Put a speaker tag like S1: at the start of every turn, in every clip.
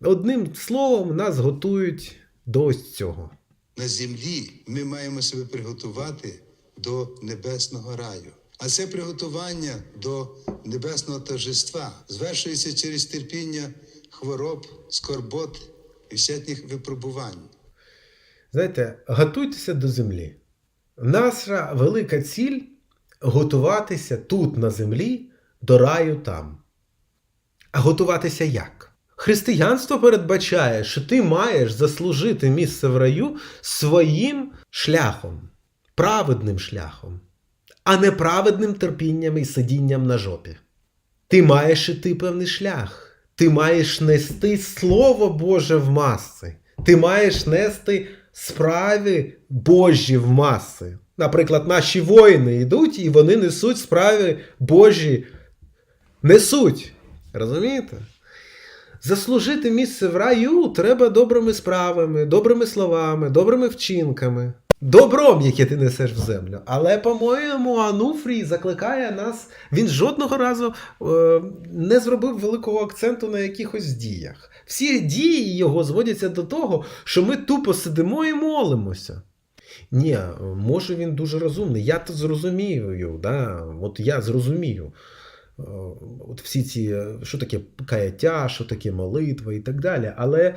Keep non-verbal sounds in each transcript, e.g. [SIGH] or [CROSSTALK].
S1: Одним словом, нас готують до ось цього.
S2: На землі ми маємо себе приготувати до небесного раю. А це приготування до небесного торжества звершується через терпіння хвороб, скорбот і всяких випробувань.
S1: Знаєте, готуйтеся до землі. Наша велика ціль готуватися тут на землі до раю там. А готуватися як? Християнство передбачає, що ти маєш заслужити місце в раю своїм шляхом, праведним шляхом, а не праведним терпінням і сидінням на жопі. Ти маєш іти певний шлях. Ти маєш нести Слово Боже в маси. Ти маєш нести справи Божі в маси. Наприклад, наші воїни йдуть і вони несуть справи Божі. Несуть. Розумієте? Заслужити місце в раю треба добрими справами, добрими словами, добрими вчинками, добром, яке ти несеш в землю. Але, по-моєму, Ануфрій закликає нас. Він жодного разу е, не зробив великого акценту на якихось діях. Всі дії його зводяться до того, що ми тупо сидимо і молимося. Ні, може він дуже розумний. Я то зрозумію. Да? От я зрозумію. Е, От всі ці, що таке каяття, що таке молитва і так далі. Але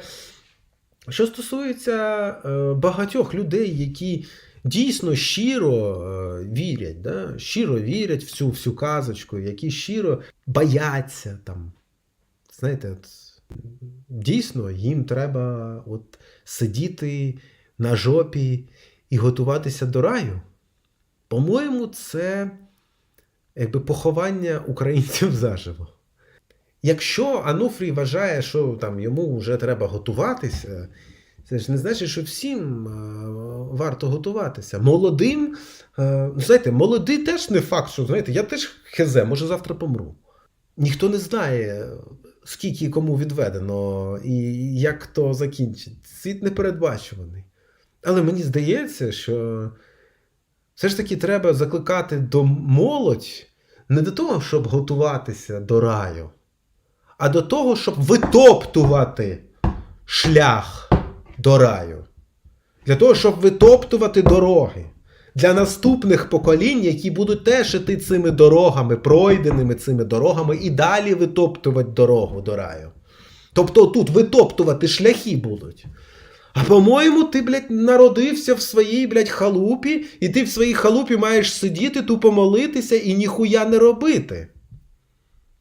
S1: що стосується е, багатьох людей, які дійсно щиро е, вірять, да? щиро вірять в цю всю казочку, які щиро бояться там. Знаєте, от, дійсно їм треба от, сидіти на жопі і готуватися до раю. По-моєму, це якби поховання українців [LAUGHS] заживо. Якщо Ануфрій вважає, що там йому вже треба готуватися, це ж не значить, що всім е, варто готуватися. Молодим, е, знаєте, молодий теж не факт, що знаєте, я теж хезе, може завтра помру. Ніхто не знає, скільки кому відведено і як то закінчить. Світ непередбачуваний. Але мені здається, що все ж таки треба закликати до молодь не до того, щоб готуватися до раю, а до того, щоб витоптувати шлях до раю. Для того, щоб витоптувати дороги. Для наступних поколінь, які будуть теж іти цими дорогами, пройденими цими дорогами, і далі витоптувати дорогу до раю. Тобто тут витоптувати шляхи будуть. А по-моєму, ти, блядь, народився в своїй, блядь, халупі, і ти в своїй халупі маєш сидіти, тупо молитися і ніхуя не робити.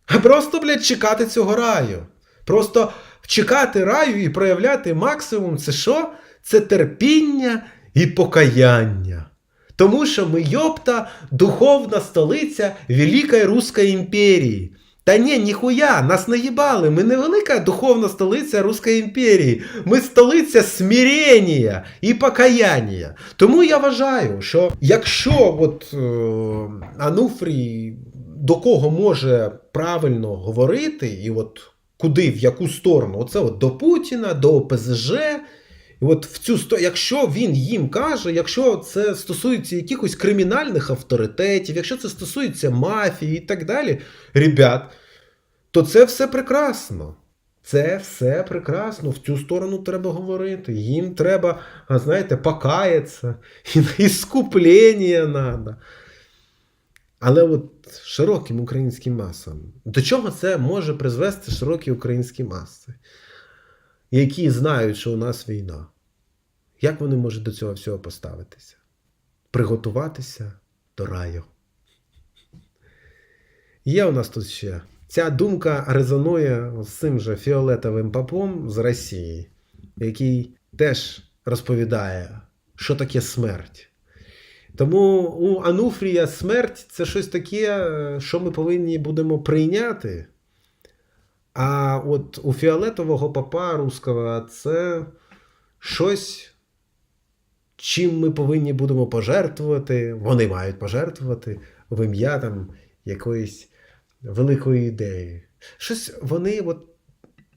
S1: А просто, блядь, чекати цього раю. Просто чекати раю і проявляти максимум це що? Це терпіння і покаяння. Тому що ми, йопта, духовна столиця Великої Руської імперії. Та ні, ніхуя, нас наїбали. Ми не велика духовна столиця Руської імперії. Ми столиця смирення і покаяння. Тому я вважаю, що якщо от, е, Ануфрій до кого може правильно говорити, і от куди, в яку сторону, оце от до Путіна, до ОПЗЖ. І от в цю сто... якщо він їм каже, якщо це стосується якихось кримінальних авторитетів, якщо це стосується мафії і так далі, ребят, то це все прекрасно. Це все прекрасно. В цю сторону треба говорити. Їм треба, знаєте, покаятися, і на іскуплення треба. Але от широким українським масам. До чого це може призвести широкі українські маси? Які знають, що у нас війна, як вони можуть до цього всього поставитися? Приготуватися до раю. Є у нас тут ще. Ця думка резонує з цим же фіолетовим папом з Росії, який теж розповідає, що таке смерть. Тому у Ануфрія смерть це щось таке, що ми повинні будемо прийняти. А от у фіолетового папа руского це щось, чим ми повинні будемо пожертвувати. Вони мають пожертвувати в ім'я там якоїсь великої ідеї. Щось вони от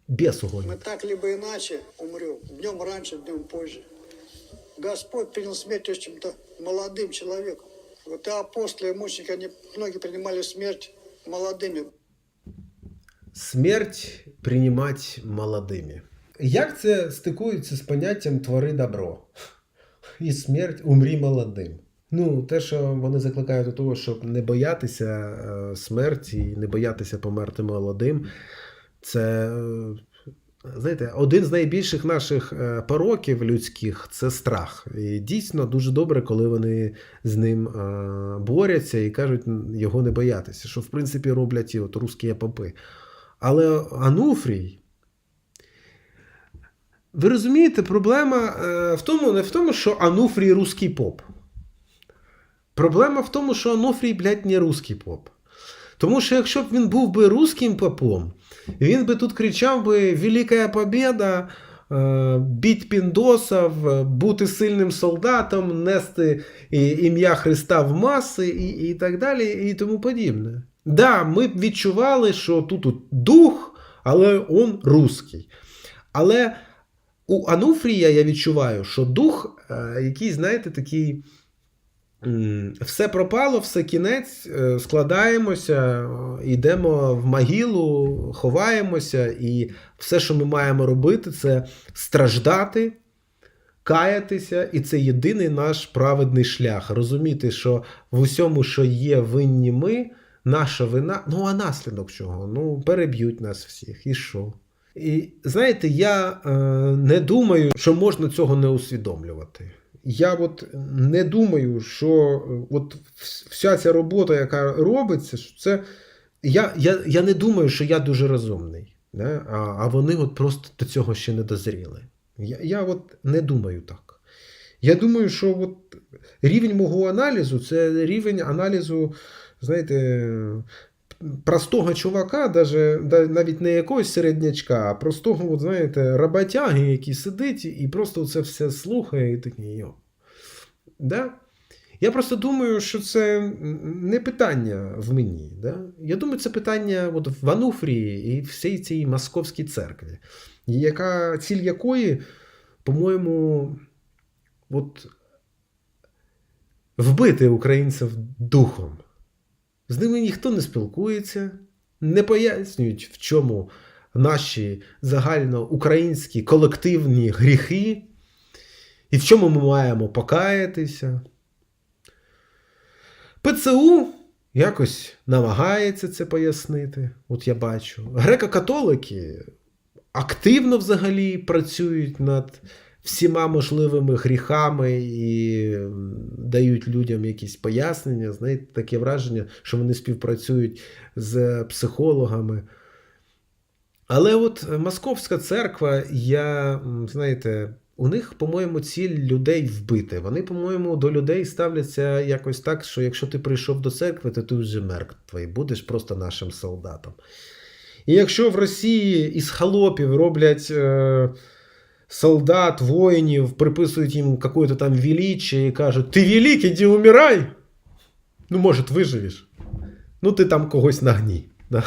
S1: бісу
S3: Мы
S1: гонять.
S3: так либо иначе умрем, днем раньше, днем позже. Господь принял смерть очень-то молодым человеком. Вот и апостолы, и мученики, они многие принимали смерть молодыми.
S1: Смерть приймати молодими. Як це стикується з поняттям твори добро і смерть умрі молодим? Ну, те, що вони закликають до того, щоб не боятися е, смерті, і не боятися померти молодим, це, е, знаєте, один з найбільших наших е, пороків людських це страх. І дійсно дуже добре, коли вони з ним борються і кажуть його не боятися, що в принципі роблять і от русські попи. Але Ануфрій. Ви розумієте, проблема е, в тому, не в тому, що Ануфрій русський поп. Проблема в тому, що Ануфрій, блядь, не русський поп. Тому що якщо б він був би русським попом, він би тут кричав би Велика Побєда, е, біть піндосів, е, бути сильним солдатом, нести ім'я Христа в маси і, і так далі, і тому подібне. Да, ми б відчували, що тут дух, але он русський. Але у Ануфрія я відчуваю, що дух, е, який, знаєте, такий. Все пропало, все кінець, е, складаємося, е, йдемо в могилу, ховаємося, і все, що ми маємо робити, це страждати, каятися, і це єдиний наш праведний шлях. Розуміти, що в усьому, що є винні ми, наша вина, ну а наслідок чого? Ну, переб'ють нас всіх, і що? І знаєте, я е, не думаю, що можна цього не усвідомлювати. Я от не думаю, що от вся ця робота, яка робиться, це. Я, я, я не думаю, що я дуже розумний. Да? А, а вони от просто до цього ще не дозріли. Я, я от не думаю так. Я думаю, що от рівень мого аналізу це рівень аналізу, знаєте, простого чувака, даже, навіть не якогось середнячка, а простого, от, знаєте, роботяги, який сидить і просто це все слухає і такий йо. Да? Я просто думаю, що це не питання в мені. Да? Я думаю, це питання от в Ануфрії і всій цій московській церкві, яка, ціль якої, по-моєму, от, вбити українців духом. З ними ніхто не спілкується, не пояснюють, в чому наші загальноукраїнські колективні гріхи, і в чому ми маємо покаятися. ПЦУ якось намагається це пояснити. От я бачу. Греко-католики активно взагалі працюють над всіма можливими гріхами і дають людям якісь пояснення. Знаєте, таке враження, що вони співпрацюють з психологами. Але от Московська церква, я, знаєте, у них, по-моєму, ціль людей вбити. Вони, по-моєму, до людей ставляться якось так, що якщо ти прийшов до церкви, то ти вже мертвий, будеш просто нашим солдатом. І якщо в Росії із холопів роблять е, солдат, воїнів, приписують їм какое-то там величие і кажуть: ти великий, іди умирай. Ну, може, виживеш. Ну, ти там когось нагній. Да?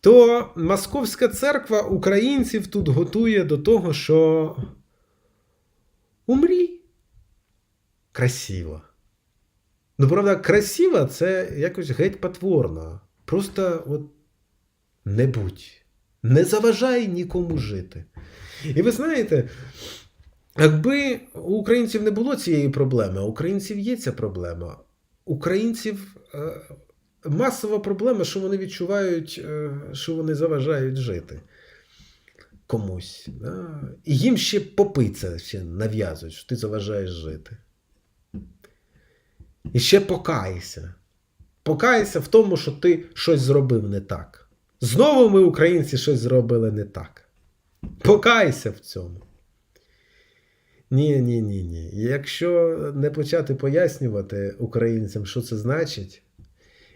S1: То Московська церква українців тут готує до того, що умрій. Красиво. Ну, правда, красиво це якось геть потворно. Просто от не будь. Не заважай нікому жити. І ви знаєте, якби у українців не було цієї проблеми, а українців є ця проблема. Українців е, масова проблема, що вони відчувають, е, що вони заважають жити комусь. Да? І їм ще попи це ще нав'язують, що ти заважаєш жити. І ще покайся. Покайся в тому, що ти щось зробив не так. Знову ми, українці, щось зробили не так. Покайся в цьому. Ні, ні, ні, ні. Якщо не почати пояснювати українцям, що це значить,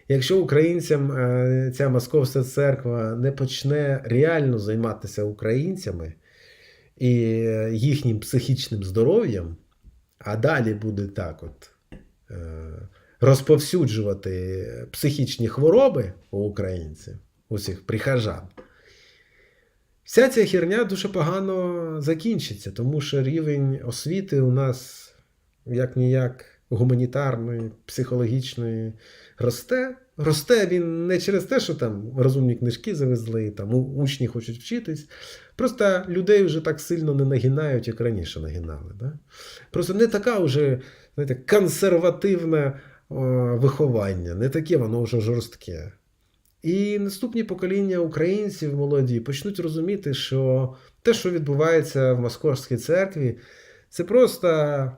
S1: якщо українцям е, ця московська церква не почне реально займатися українцями і їхнім психічним здоров'ям, а далі буде так от е, розповсюджувати психічні хвороби у українців, усіх прихожан, вся ця херня дуже погано закінчиться, тому що рівень освіти у нас як ніяк гуманітарної, психологічної росте. росте він не через те, що там розумні книжки завезли, там учні хочуть вчитись. Просто людей вже так сильно не нагинають, як раніше нагинали. Да? Просто не така вже знаєте, консервативне о, виховання, не таке воно вже жорстке. І наступні покоління українців молоді почнуть розуміти, що те, що відбувається в Московській церкві, це просто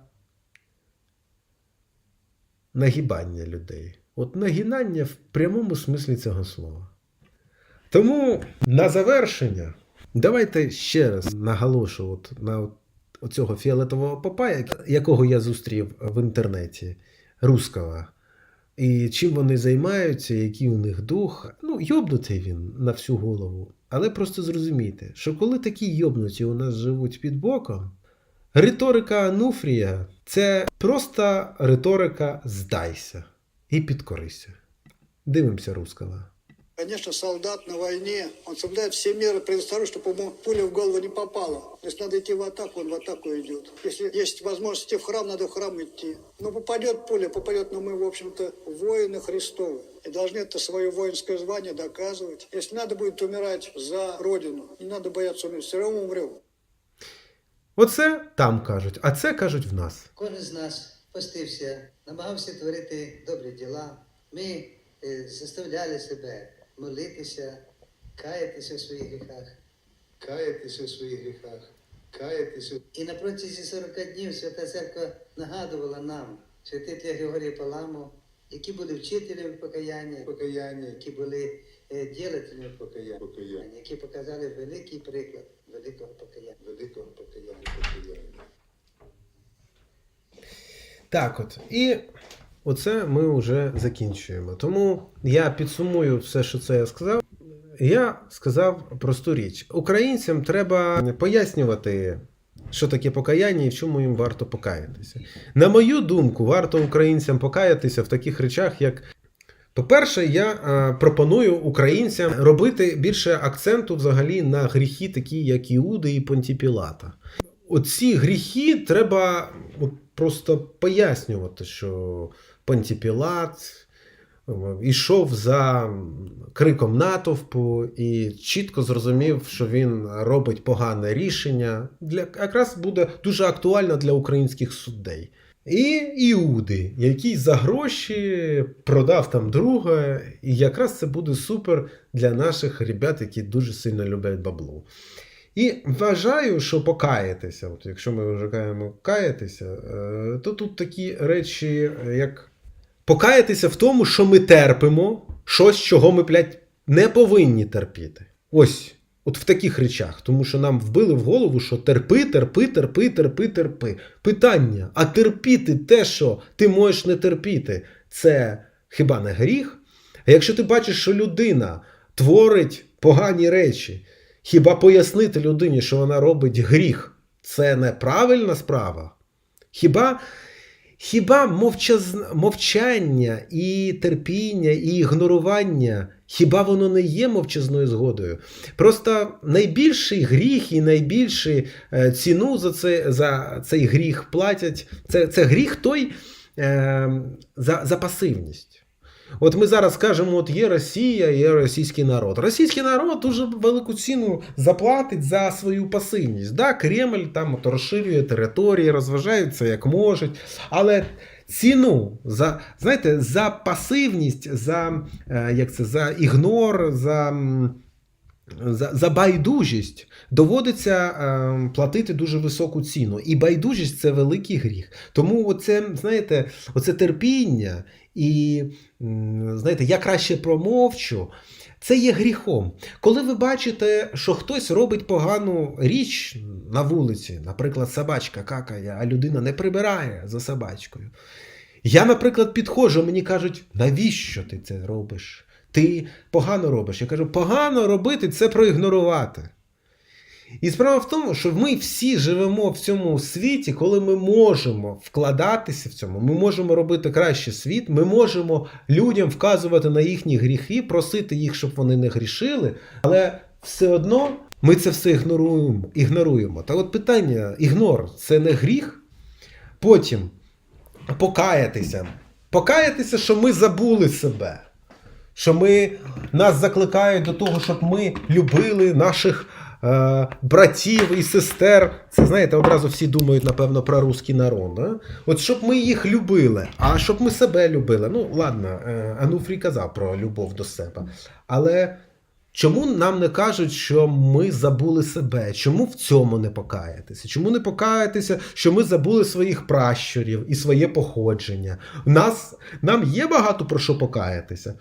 S1: нагибання людей. От нагинання в прямому смислі цього слова. Тому на завершення, давайте ще раз наголошу от на оцього фіолетового попа, якого я зустрів в інтернеті, руского. І чим вони займаються, який у них дух. Ну, йобнутий він на всю голову. Але просто зрозумійте, що коли такі йобнуті у нас живуть під боком, риторика Ануфрія це просто риторика здайся і підкорися. Дивимося руского.
S3: Конечно, солдат на войне, он соблюдает все меры предосторожности, чтобы ему пуля в голову не попала. Если надо идти в атаку, он в атаку идет. Если есть возможность идти в храм, надо в храм идти. Но попадет пуля, попадет, но мы, в общем-то, воины Христовы. И должны это свое воинское звание доказывать. Если надо будет умирать за Родину, не надо бояться умереть, все равно умрем.
S1: Оце там кажуть, а це кажуть в нас.
S4: Кожен з нас постився, намагався творити добрі діла. Ми е, заставляли себе молитися, каятися в своїх гріхах.
S2: Каятися у своїх гріхах, каятися.
S4: І на протязі 40 днів Свята Церква нагадувала нам, святителя Григорія Паламу, які були вчителями покаяння,
S2: Покаяння,
S4: які були е, ділителями
S2: покаяння, покаяння,
S4: які показали великий приклад великого покаяння.
S2: великого покаяння, покаяння.
S1: Так от. І оце ми вже закінчуємо. Тому я підсумую все, що це я сказав. Я сказав просту річ: українцям треба пояснювати, що таке покаяння і в чому їм варто покаятися. На мою думку, варто українцям покаятися в таких речах, як. По-перше, я е, пропоную українцям робити більше акценту взагалі на гріхи, такі як Іуди і Понтіпілата. Оці гріхи треба просто пояснювати, що Понтіпілат е, ішов за криком натовпу і чітко зрозумів, що він робить погане рішення. Для якраз буде дуже актуально для українських суддей. І Іуди, який за гроші продав там друга, і якраз це буде супер для наших ребят, які дуже сильно люблять бабло. І вважаю, що покаятися, от якщо ми вже кажемо каятися, е, то тут такі речі, як покаятися в тому, що ми терпимо щось, чого ми, блядь, не повинні терпіти. Ось, от в таких речах. Тому що нам вбили в голову, що терпи, терпи, терпи, терпи, терпи. Питання: а терпіти те, що ти можеш не терпіти, це хіба не гріх? А якщо ти бачиш, що людина творить погані речі, хіба пояснити людині, що вона робить гріх, це неправильна справа? Хіба, хіба мовчаз... мовчання і терпіння, і ігнорування, хіба воно не є мовчазною згодою? Просто найбільший гріх і найбільшу е, ціну за, це, за цей гріх платять. Це, це гріх той е, за, за пасивність. От ми зараз кажемо, от є Росія, є російський народ. Російський народ дуже велику ціну заплатить за свою пасивність. Да, Кремль там от розширює території, розважається як можуть. Але ціну за, знаєте, за пасивність, за, е, як це, за ігнор, за. За, за байдужість доводиться е, платити дуже високу ціну. І байдужість це великий гріх. Тому оце, знаєте, оце терпіння і знаєте, я краще промовчу. Це є гріхом. Коли ви бачите, що хтось робить погану річ на вулиці, наприклад, собачка какає, а людина не прибирає за собачкою. Я, наприклад, підходжу, мені кажуть, навіщо ти це робиш? Ти погано робиш. Я кажу, погано робити це проігнорувати. І справа в тому, що ми всі живемо в цьому світі, коли ми можемо вкладатися в цьому, ми можемо робити краще світ, ми можемо людям вказувати на їхні гріхи, просити їх, щоб вони не грішили, але все одно ми це все ігноруємо. ігноруємо. Та от питання: ігнор це не гріх. Потім покаятися. Покаятися, що ми забули себе. Що ми нас закликають до того, щоб ми любили наших е, братів і сестер. Це знаєте, одразу всі думають, напевно, про русський народ. Да? От щоб ми їх любили, а щоб ми себе любили. Ну, ладно, е, Ануфрій казав про любов до себе. Але чому нам не кажуть, що ми забули себе? Чому в цьому не покаятися? Чому не покаятися, що ми забули своїх пращурів і своє походження? У нас, нам є багато про що покаятися.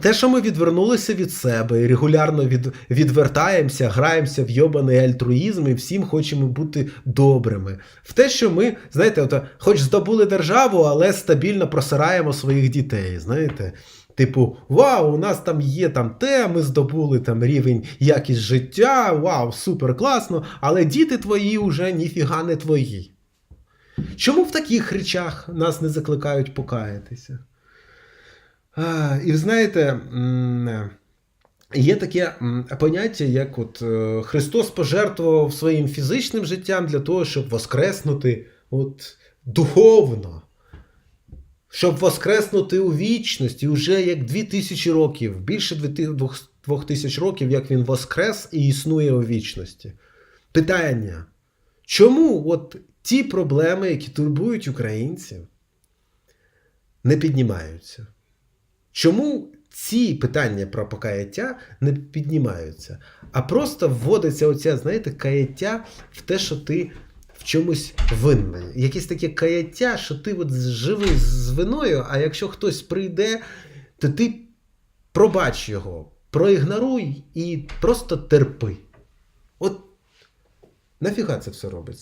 S1: Те, що ми відвернулися від себе і регулярно від, відвертаємося, граємося в йобаний альтруїзм і всім хочемо бути добрими. В те, що ми, знаєте, от, хоч здобули державу, але стабільно просираємо своїх дітей. Знаєте, типу, вау, у нас там є там те, ми здобули там рівень якість життя, вау, супер класно, але діти твої вже ніфіга не твої. Чому в таких речах нас не закликають покаятися? І знаєте, є таке поняття, як от е, Христос пожертвував своїм фізичним життям для того, щоб воскреснути от, духовно, щоб воскреснути у вічності уже як дві тисячі років, більше дві ти- двох двох тисяч років, як він воскрес і існує у вічності. Питання: чому от ті проблеми, які турбують українців, не піднімаються? Чому ці питання про покаяття не піднімаються, а просто вводиться оця, знаєте, каяття в те, що ти в чомусь винний. Якесь таке каяття, що ти от живий з виною, а якщо хтось прийде, то ти пробач його, проігноруй і просто терпи. От нафіга це все робиться?